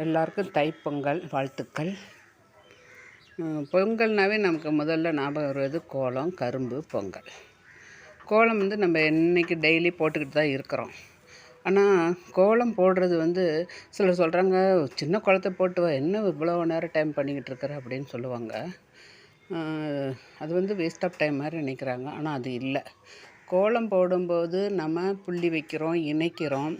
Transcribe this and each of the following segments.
எல்லாருக்கும் தைப்பொங்கல் வாழ்த்துக்கள். பொங்கல்னாவே நமக்கு முதல்ல ஞாபகம் வருவது கோலம் கரும்பு பொங்கல். கோலம் வந்து நம்ம என்றைக்கு டெய்லி போட்டுக்கிட்டு தான் இருக்கிறோம். ஆனால் கோலம் போடுறது வந்து சிலர் சொல்கிறாங்க சின்ன குளத்தை போட்டு வா என்ன இவ்வளோ நேரம் டைம் பண்ணிக்கிட்டு இருக்கிற? அப்படின்னு சொல்லுவாங்க. அது வந்து வேஸ்ட் ஆஃப் டைம் மாதிரி நினைக்கிறாங்க. ஆனால் அது இல்லை. கோலம் போடும்போது நம்ம புள்ளி வைக்கிறோம் இணைக்கிறோம்.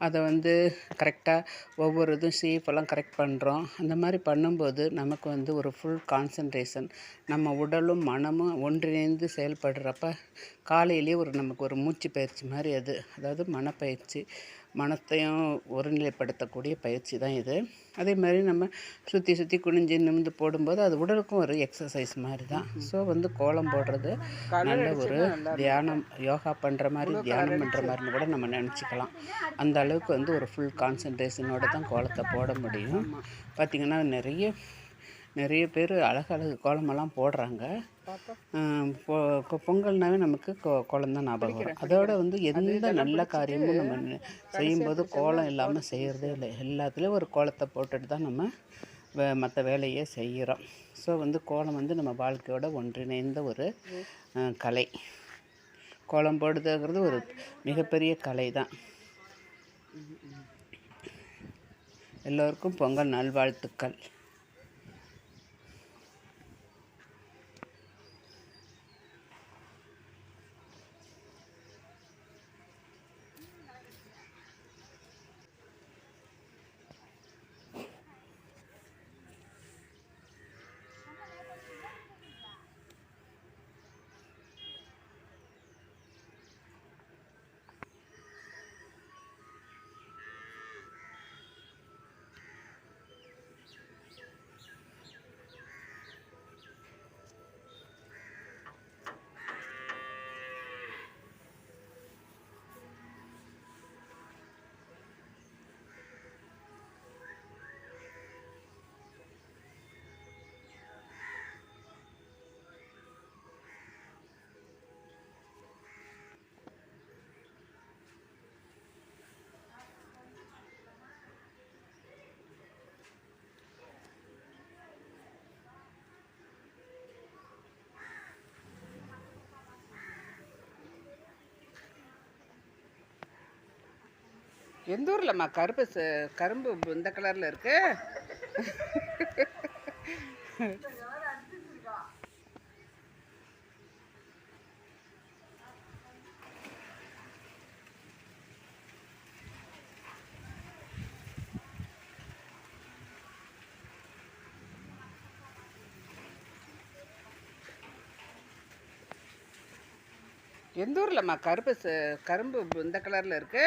அதை வந்து கரெக்டாக ஒவ்வொரு இதுவும் ஷேப்பெல்லாம் கரெக்ட் பண்ணுறோம் அந்த மாதிரி பண்ணும்போது நமக்கு வந்து ஒரு ஃபுல் கான்சன்ட்ரேஷன் நம்ம உடலும் மனமும் ஒன்றிணைந்து செயல்படுறப்ப காலையிலேயே ஒரு நமக்கு ஒரு மூச்சு பயிற்சி மாதிரி அது. அதாவது மனப்பயிற்சி. மனத்தையும் ஒருநிலைப்படுத்தக்கூடிய பயிற்சி தான் இது. அதே மாதிரி நம்ம சுற்றி சுற்றி குனிஞ்சு நிமிந்து போடும்போது அது உடலுக்கும் ஒரு எக்ஸசைஸ் மாதிரி தான். ஸோ வந்து கோலம் போடுறது நல்ல ஒரு தியானம் யோகா பண்ணுற மாதிரி தியானம் பண்ணுற மாதிரின்னு கூட நம்ம நினச்சிக்கலாம். அந்த அளவுக்கு வந்து ஒரு ஃபுல் கான்சன்ட்ரேஷனோட தான் கோலத்தை போட முடியும். பார்த்திங்கன்னா நிறைய நிறைய பேர் அழகழகு கோலமெல்லாம் போடுறாங்க. பொங்கல்னாவே நமக்கு கொ கோலம் தான் ஞாபகம் வரும். அதோட வந்து எந்த நல்ல காரியமும் நம்ம செய்யும்போது கோலம் இல்லாமல் செய்கிறதே இல்லை. எல்லாத்துலேயும் ஒரு கோலத்தை போட்டுட்டு தான் நம்ம வே மற்ற வேலையை செய்கிறோம் ஸோ வந்து கோலம் வந்து நம்ம வாழ்க்கையோட ஒன்றிணைந்த ஒரு கலை. கோலம் போடுறதுங்கிறது ஒரு மிகப்பெரிய கலை தான். எல்லோருக்கும் பொங்கல் நல்வாழ்த்துக்கள். எந்த ஊர்லம்மா? கருப்பு கரும்பு இந்த கலரில் இருக்கு? எந்த ஊர்லம்மா? கருப்பு கரும்பு இந்த கலரில் இருக்கு?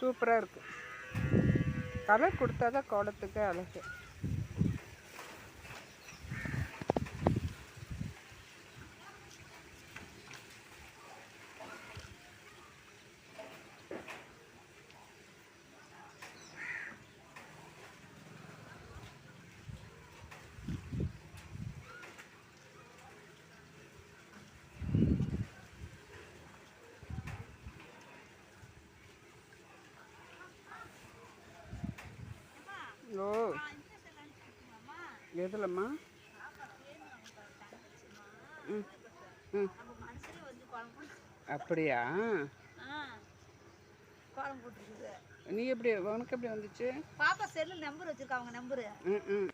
சூப்பராக இருக்குது கலர் கொடுத்தா தான் கோலத்துக்கு அழகு. ஓ எதுலம்மா? ம் ம். அப்படியா? நீ எப்படி உனக்கு எப்படி வந்துச்சு? பாப்பா செல்லு நம்பர் வச்சிருக்காங்க நம்பரு. ம் ம்.